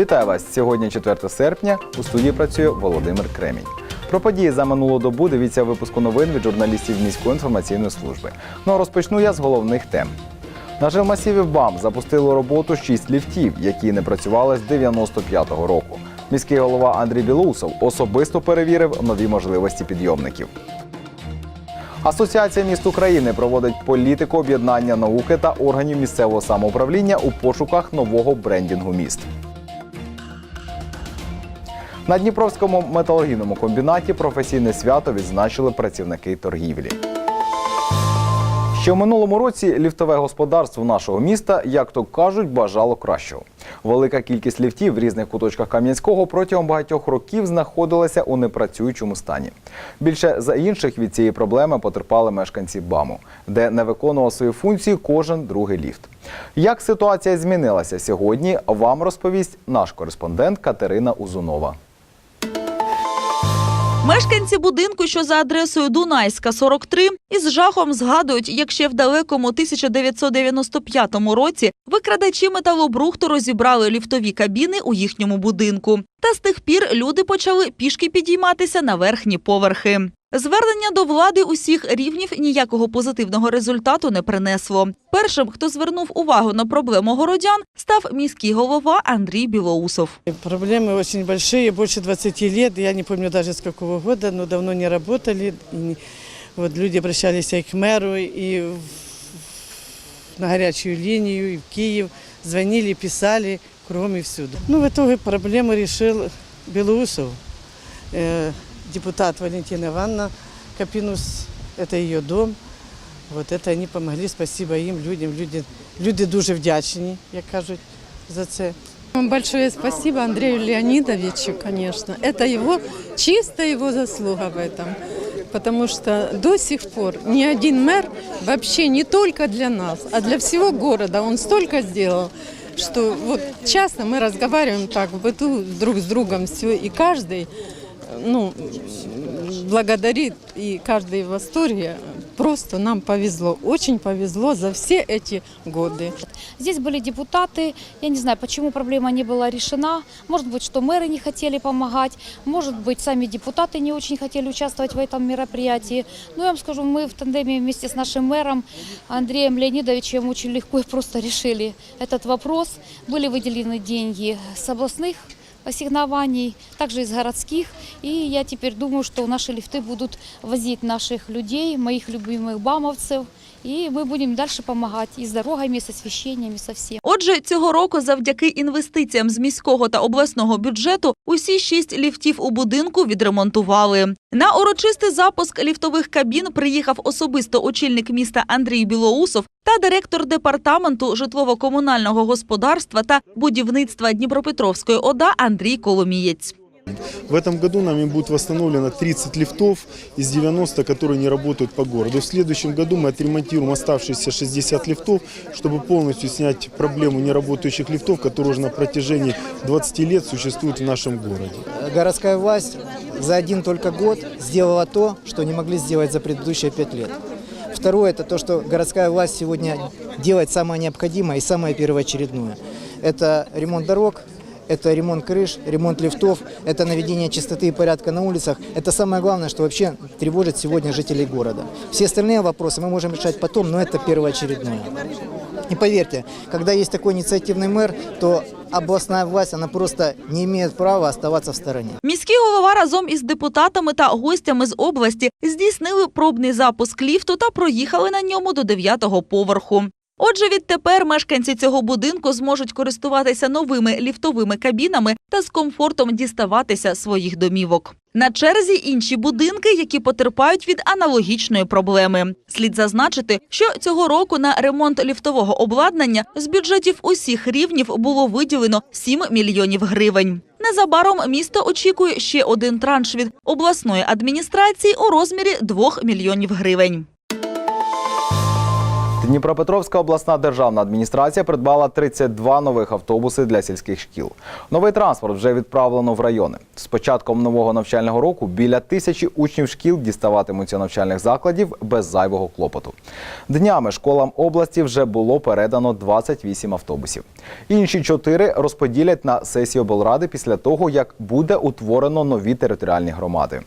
Вітаю вас! Сьогодні 4 серпня. У студії працює Володимир Кремінь. Про події за минулу добу дивіться випуску новин від журналістів міської інформаційної служби. Ну а розпочну я з головних тем. На жилмасіві БАМ запустили роботу 6 ліфтів, які не працювали з 95-го року. Міський голова Андрій Білоусов особисто перевірив нові можливості підйомників. Асоціація міст України проводить політику об'єднання науки та органів місцевого самоуправління у пошуках нового брендінгу міст. На Дніпровському металургійному комбінаті професійне свято відзначили працівники торгівлі. Ще в минулому році ліфтове господарство нашого міста, як то кажуть, бажало кращого. Велика кількість ліфтів в різних куточках Кам'янського протягом багатьох років знаходилася у непрацюючому стані. Більше за інших від цієї проблеми потерпали мешканці БАМу, де не виконував свої функції кожен другий ліфт. Як ситуація змінилася сьогодні, вам розповість наш кореспондент Катерина Узунова. Мешканці будинку, що за адресою Дунайська, 43, із жахом згадують, як ще в далекому 1995 році викрадачі металобрухту розібрали ліфтові кабіни у їхньому будинку. Та з тих пір люди почали пішки підійматися на верхні поверхи. Звернення до влади усіх рівнів ніякого позитивного результату не принесло. Першим, хто звернув увагу на проблему городян, став міський голова Андрій Білоусов. Проблемы очень большие, больше 20 лет, я не помню даже с какого года, но давно не работали. И не- вот люди обращались и к мэру, и в- на горячую линию, и в Киев, звонили, писали, кругом и всюду. Ну, в итоге проблему решил Белоусов, э, депутат Валентина Ивановна Капинус, это ее дом. Вот это они помогли, спасибо им, людям. Люди, люди дуже вдячні, як кажуть, за це. Большое спасибо Андрею Леонидовичу, конечно. Это его, чисто его заслуга в этом. Потому что до сих пор ни один мэр вообще не только для нас, а для всего города он столько сделал, что вот часто мы разговариваем так в быту друг с другом все, и каждый ну, благодарит, и каждый в восторге. Просто нам повезло, очень повезло за все эти годы. Здесь были депутаты. Я не знаю, почему проблема не была решена. Может быть, что мэры не хотели помогать. Может быть, сами депутаты не очень хотели участвовать в этом мероприятии. Но я вам скажу, мы в тандеме вместе с нашим мэром Андреем Леонидовичем очень легко и просто решили этот вопрос. Были выделены деньги с областных ассигнований, также из городских. И я теперь думаю, что наши лифты будут возить наших людей, моих любимых бамовцев. И мы будем дальше помогать и с дорогами, и с освещением, и со всем. Отже, цього року, завдяки інвестиціям з міського та обласного бюджету, усі шість ліфтів у будинку відремонтували. На урочистий запуск ліфтових кабін приїхав особисто очільник міста Андрій Білоусов та директор департаменту житлово-комунального господарства та будівництва Дніпропетровської ОДА Андрій Коломієць. В этом году нами будет восстановлено 30 лифтов из 90, которые не работают по городу. В следующем году мы отремонтируем оставшиеся 60 лифтов, чтобы полностью снять проблему неработающих лифтов, которые уже на протяжении 20 лет существуют в нашем городе. городская власть за один только год сделала то, что не могли сделать за предыдущие пять лет. Второе – это то, что городская власть сегодня делает самое необходимое и самое первоочередное. Это ремонт дорог, это ремонт крыш, ремонт лифтов, это наведение чистоты и порядка на улицах. Это самое главное, что вообще тревожит сегодня жителей города. Все остальные вопросы мы можем решать потом, но это первоочередное. И поверьте, когда есть такой инициативный мэр, то областная власть, она просто не имеет права оставаться в стороне. Міський голова разом із депутатами та гостями з області здійснили пробний запуск ліфту та проїхали на ньому до дев'ятого поверху. Отже, відтепер мешканці цього будинку зможуть користуватися новими ліфтовими кабінами та з комфортом діставатися своїх домівок. На черзі інші будинки, які потерпають від аналогічної проблеми. Слід зазначити, що цього року на ремонт ліфтового обладнання з бюджетів усіх рівнів було виділено 7 мільйонів гривень. Незабаром місто очікує ще один транш від обласної адміністрації у розмірі 2 мільйонів гривень. Дніпропетровська обласна державна адміністрація придбала 32 нових автобуси для сільських шкіл. Новий транспорт вже відправлено в райони. З початком нового навчального року біля тисячі учнів шкіл діставатимуться навчальних закладів без зайвого клопоту. Днями школам області вже було передано 28 автобусів. Інші чотири розподілять на сесії облради після того, як буде утворено нові територіальні громади.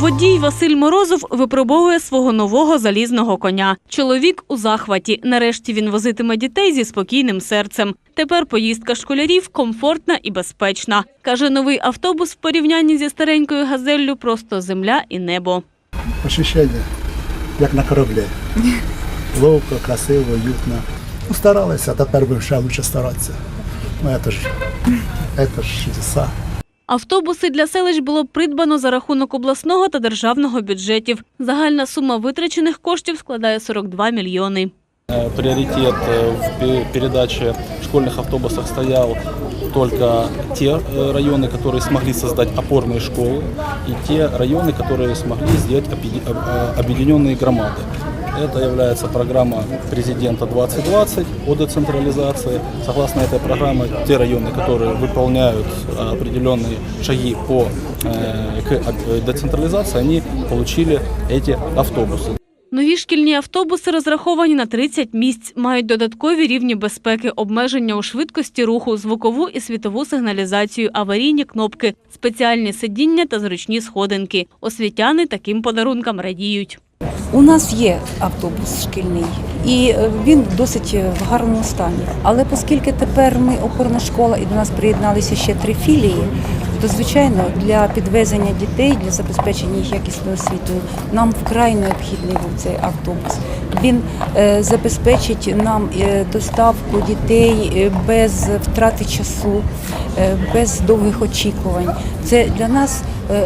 Водій Василь Морозов випробовує свого нового залізного коня. Чоловік у захваті. Нарешті він возитиме дітей зі спокійним серцем. Тепер поїздка школярів комфортна і безпечна. Каже, новий автобус в порівнянні зі старенькою газеллю просто земля і небо. Ощущення, як на кораблі. Ловко, красиво, уютно. Ну, старалися, тепер би ще лучше старатися. Ну, це ж, ж чудеса. Автобуси для селищ було придбано за рахунок обласного та державного бюджетів. Загальна сума витрачених коштів складає 42 мільйони. Э, Приоритет э, в пе- передаче школьных автобусов стоял только те э, районы, которые смогли создать опорные школы, и те районы, которые смогли сделать объеди- об- э, объединенные громады. Это является программа президента 2020 о децентрализации. Согласно этой программе, те районы, которые выполняют э, определенные шаги по э, к э, децентрализации, они получили эти автобусы. Нові шкільні автобуси розраховані на 30 місць, мають додаткові рівні безпеки, обмеження у швидкості руху, звукову і світову сигналізацію, аварійні кнопки, спеціальні сидіння та зручні сходинки. Освітяни таким подарункам радіють. У нас є автобус шкільний, і е, він досить е, в гарному стані. Але оскільки тепер ми опорна школа і до нас приєдналися ще три філії, то звичайно для підвезення дітей, для забезпечення їх якісною освітою, нам вкрай необхідний був цей автобус. Він е, забезпечить нам доставку дітей без втрати часу, без довгих очікувань. Це для нас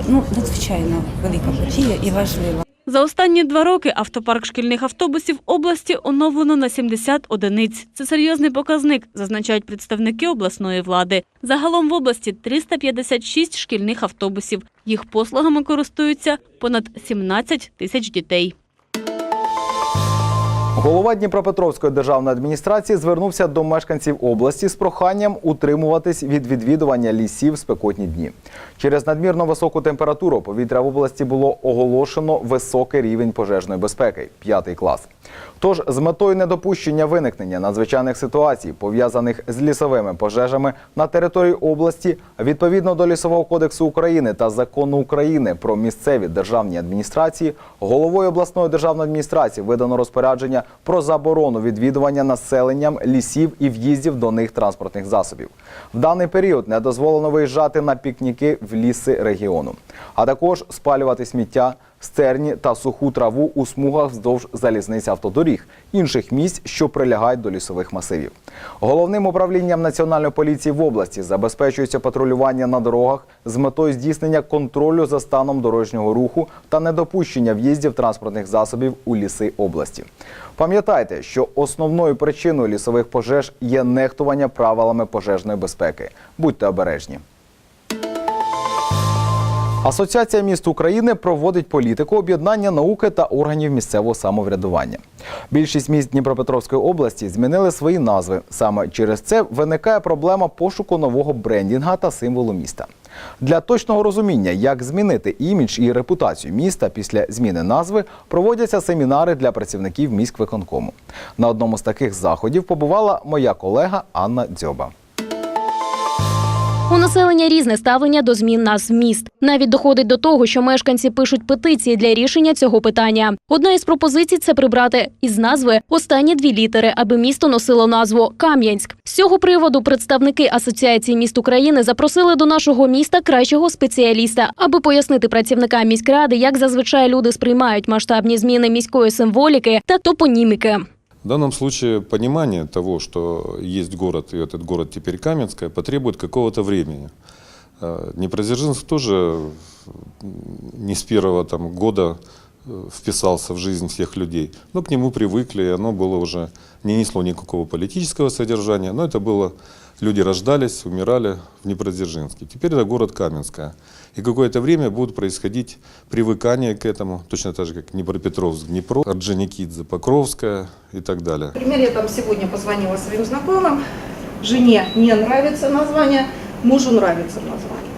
ну надзвичайно велика подія і важлива. За останні два роки автопарк шкільних автобусів області оновлено на 70 одиниць. Це серйозний показник, зазначають представники обласної влади. Загалом в області 356 шкільних автобусів. Їх послугами користуються понад 17 тисяч дітей. Голова Дніпропетровської державної адміністрації звернувся до мешканців області з проханням утримуватись від відвідування лісів спекотні дні. Через надмірно високу температуру повітря в області було оголошено високий рівень пожежної безпеки п'ятий клас. Тож з метою недопущення виникнення надзвичайних ситуацій, пов'язаних з лісовими пожежами на території області, відповідно до лісового кодексу України та закону України про місцеві державні адміністрації, головою обласної державної адміністрації видано розпорядження про заборону відвідування населенням лісів і в'їздів до них транспортних засобів. В даний період не дозволено виїжджати на пікніки в ліси регіону, а також спалювати сміття, стерні та суху траву у смугах вздовж залізниць автодоріг, інших місць, що прилягають до лісових масивів. Головним управлінням національної поліції в області забезпечується патрулювання на дорогах з метою здійснення контролю за станом дорожнього руху та недопущення в'їздів транспортних засобів у ліси області. Пам'ятайте, що основною причиною лісових пожеж є нехтування правилами пожежної безпеки. Будьте обережні. Асоціація міст України проводить політику об'єднання науки та органів місцевого самоврядування. Більшість міст Дніпропетровської області змінили свої назви. Саме через це виникає проблема пошуку нового брендінга та символу міста. Для точного розуміння, як змінити імідж і репутацію міста після зміни назви, проводяться семінари для працівників міськвиконкому. На одному з таких заходів побувала моя колега Анна Дзьоба. У населення різне ставлення до змін назв міст. Навіть доходить до того, що мешканці пишуть петиції для рішення цього питання. Одна із пропозицій це прибрати із назви останні дві літери, аби місто носило назву Кам'янськ. З цього приводу представники Асоціації міст України запросили до нашого міста кращого спеціаліста, аби пояснити працівникам міськради, як зазвичай люди сприймають масштабні зміни міської символіки та топоніміки. В данном случае понимание того, что есть город, и этот город теперь Каменская, потребует какого-то времени. Э, Днепродзержинск тоже м, не с первого там, года э, вписался в жизнь всех людей. Но к нему привыкли, и оно было уже не несло никакого политического содержания, но это было, люди рождались, умирали в Днепродзержинске. Теперь это город Каменская. И какое-то время будет происходить привыкание к этому, точно так же, как Днепропетровск, Днепро, Орджоникидзе, Покровская и так далее. Например, я там сегодня позвонила своим знакомым, жене не нравится название, мужу нравится название.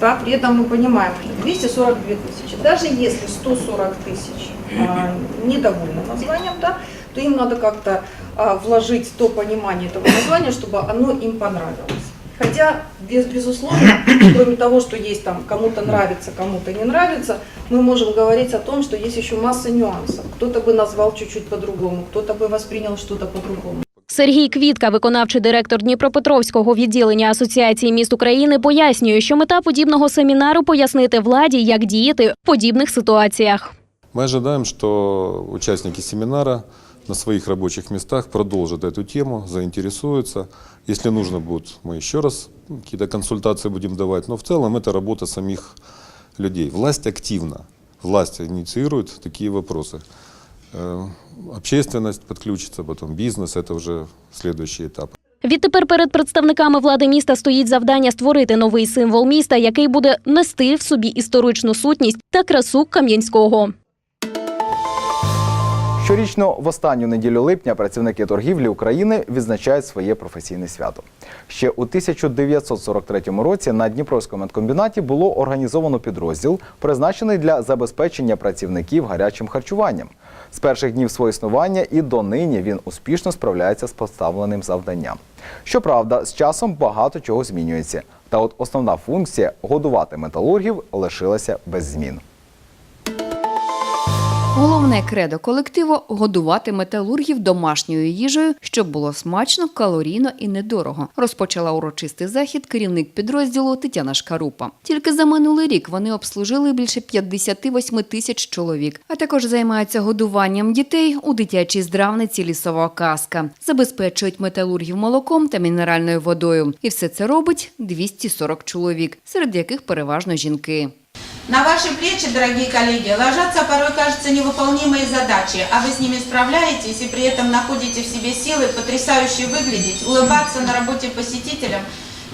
Да, при этом мы понимаем, что 242 тысячи, даже если 140 тысяч а, недовольны названием, да, то им надо как-то а, вложить то понимание этого названия, чтобы оно им понравилось. Хотя, без, безусловно, кроме того, что есть там кому-то нравится, кому-то не нравится, мы можем говорить о том, что есть еще масса нюансов. Кто-то бы назвал чуть-чуть по-другому, кто-то бы воспринял что-то по-другому. Сергій Квітка, виконавчий директор Дніпропетровського відділення Асоціації міст України, пояснює, що мета подібного семінару пояснити владі, як діяти в подібних ситуаціях. Мы ожидаем, что участники семинара на своих рабочих местах продолжат эту тему, заинтересуются. Если нужно будет, мы еще раз какие-то консультации будем давать. Но в целом это работа самих людей. Власть активна. Власть инициирует такие вопросы. Э, Общественность подключится, потом бизнес, это уже следующий этап. Відтепер перед представниками влади міста стоїть завдання створити новий символ міста, який буде нести в собі історичну сутність та красу Кам'янського. Щорічно в останню неділю липня працівники торгівлі України відзначають своє професійне свято. Ще у 1943 році на Дніпровському медкомбінаті було організовано підрозділ, призначений для забезпечення працівників гарячим харчуванням. З перших днів свого існування і донині він успішно справляється з поставленим завданням. Щоправда, з часом багато чого змінюється. Та от основна функція годувати металургів лишилася без змін. Головне кредо колективу годувати металургів домашньою їжею, щоб було смачно, калорійно і недорого. Розпочала урочистий захід керівник підрозділу Тетяна Шкарупа. Тільки за минулий рік вони обслужили більше 58 тисяч чоловік, а також займаються годуванням дітей у дитячій здравниці лісова казка, забезпечують металургів молоком та мінеральною водою. І все це робить 240 чоловік, серед яких переважно жінки. На ваши плечи, дорогие коллеги, ложатся порой, кажется, невыполнимые задачи, а вы с ними справляетесь и при этом находите в себе силы потрясающе выглядеть, улыбаться на работе посетителям,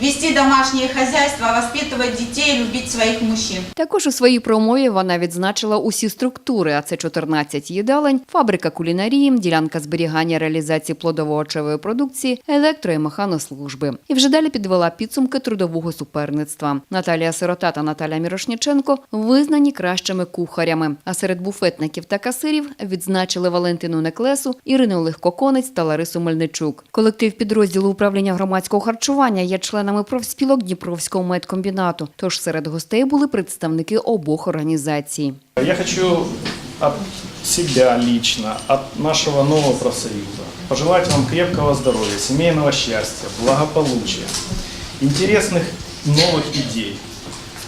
вести домашнее хозяйство, воспитывать детей, любить своих мужчин. Також у своїй промові вона відзначила усі структури, а це 14 їдалень, фабрика кулінарії, ділянка зберігання реалізації плодово-очевої продукції, електро- і механослужби. І вже далі підвела підсумки трудового суперництва. Наталія Сирота та Наталя Мірошніченко визнані кращими кухарями. А серед буфетників та касирів відзначили Валентину Неклесу, Ірину Легкоконець та Ларису Мельничук. Колектив підрозділу управління громадського харчування є членами профспілок Дніпровського медкомбінату. Тож серед гостей були представники обох організацій. Я хочу от себя лично, от нашего нового профсоюза пожелать вам крепкого здоровья, семейного счастья, благополучия, интересных новых идей,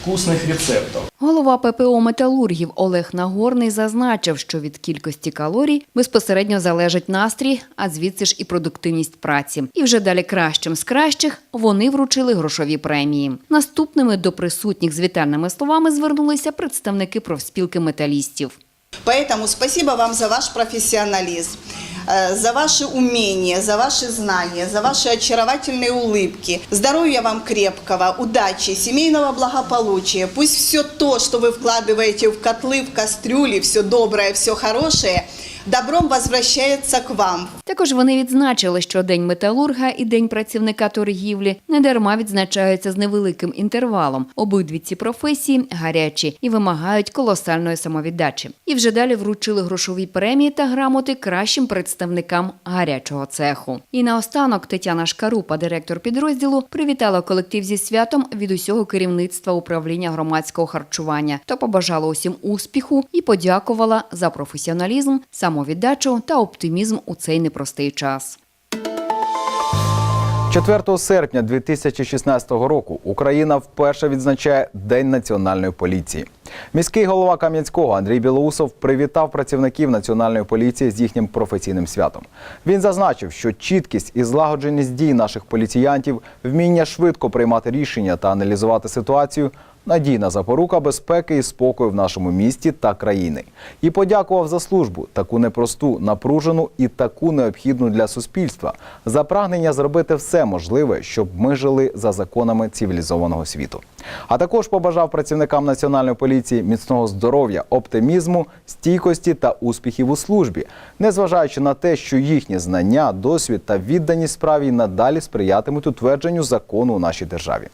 вкусных рецептов. Голова ППО металургів Олег Нагорний зазначив, що від кількості калорій безпосередньо залежить настрій, а звідси ж і продуктивність праці. І вже далі кращим з кращих вони вручили грошові премії. Наступними до присутніх з вітальними словами звернулися представники профспілки металістів. Поэтому спасибо вам за ваш профессионализм, э, за ваши умения, за ваши знания, за ваши очаровательные улыбки. Здоровья вам крепкого, удачи, семейного благополучия. Пусть все то, что вы вкладываете в котлы, в кастрюли, все доброе, все хорошее, добром возвращается к вам. також вони відзначили, що День металурга і День працівника торгівлі недарма відзначаються з невеликим інтервалом. Обидві ці професії гарячі і вимагають колосальної самовіддачі. І вже далі вручили грошові премії та грамоти кращим представникам гарячого цеху. І наостанок Тетяна Шкарупа, директор підрозділу, привітала колектив зі святом від усього керівництва управління громадського харчування та побажала усім успіху і подякувала за професіоналізм, самовіддачу та оптимізм у цей непростий час. 4 серпня 2016 року Україна вперше відзначає День національної поліції. Міський голова Кам'янського Андрій Білоусов привітав працівників національної поліції з їхнім професійним святом. Він зазначив, що чіткість і злагодженість дій наших поліціянтів, вміння швидко приймати рішення та аналізувати ситуацію надійна запорука безпеки і спокою в нашому місті та країни. І подякував за службу, таку непросту, напружену і таку необхідну для суспільства, за прагнення зробити все можливе, щоб ми жили за законами цивілізованого світу. А також побажав працівникам національної поліції міцного здоров'я, оптимізму, стійкості та успіхів у службі, незважаючи на те, що їхні знання, досвід та відданість справі надалі сприятимуть утвердженню закону у нашій державі.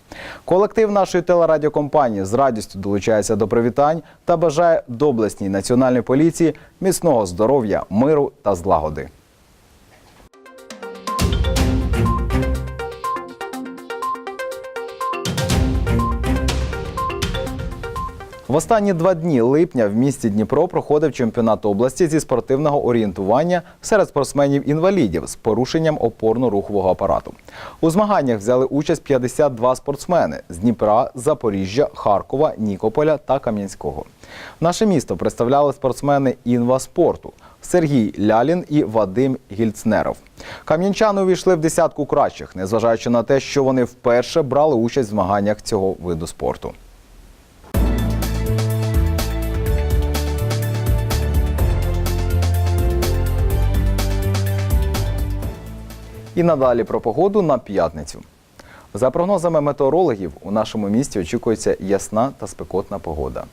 Колектив нашої телерадіокомпанії з радістю долучається до привітань та бажає доблесній національної поліції міцного здоров'я, миру та злагоди. В останні два дні липня в місті Дніпро проходив чемпіонат області зі спортивного орієнтування серед спортсменів-інвалідів з порушенням опорно-рухового апарату. У змаганнях взяли участь 52 спортсмени з Дніпра, Запоріжжя, Харкова, Нікополя та Кам'янського. Наше місто представляли спортсмени інваспорту Сергій Лялін і Вадим Гільцнеров. Кам'янчани увійшли в десятку кращих, незважаючи на те, що вони вперше брали участь в змаганнях цього виду спорту. І надалі про погоду на п'ятницю. За прогнозами метеорологів, у нашому місті очікується ясна та спекотна погода.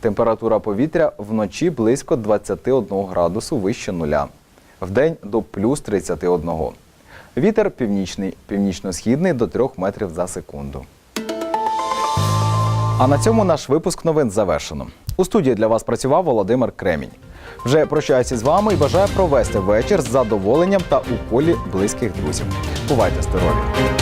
Температура повітря вночі близько 21 градусу вище нуля, вдень до плюс 31. Вітер північний, північно-східний до 3 метрів за секунду. А на цьому наш випуск новин завершено. У студії для вас працював Володимир Кремінь. Вже прощаюся з вами і бажаю провести вечір з задоволенням та у колі близьких друзів. Бувайте здорові!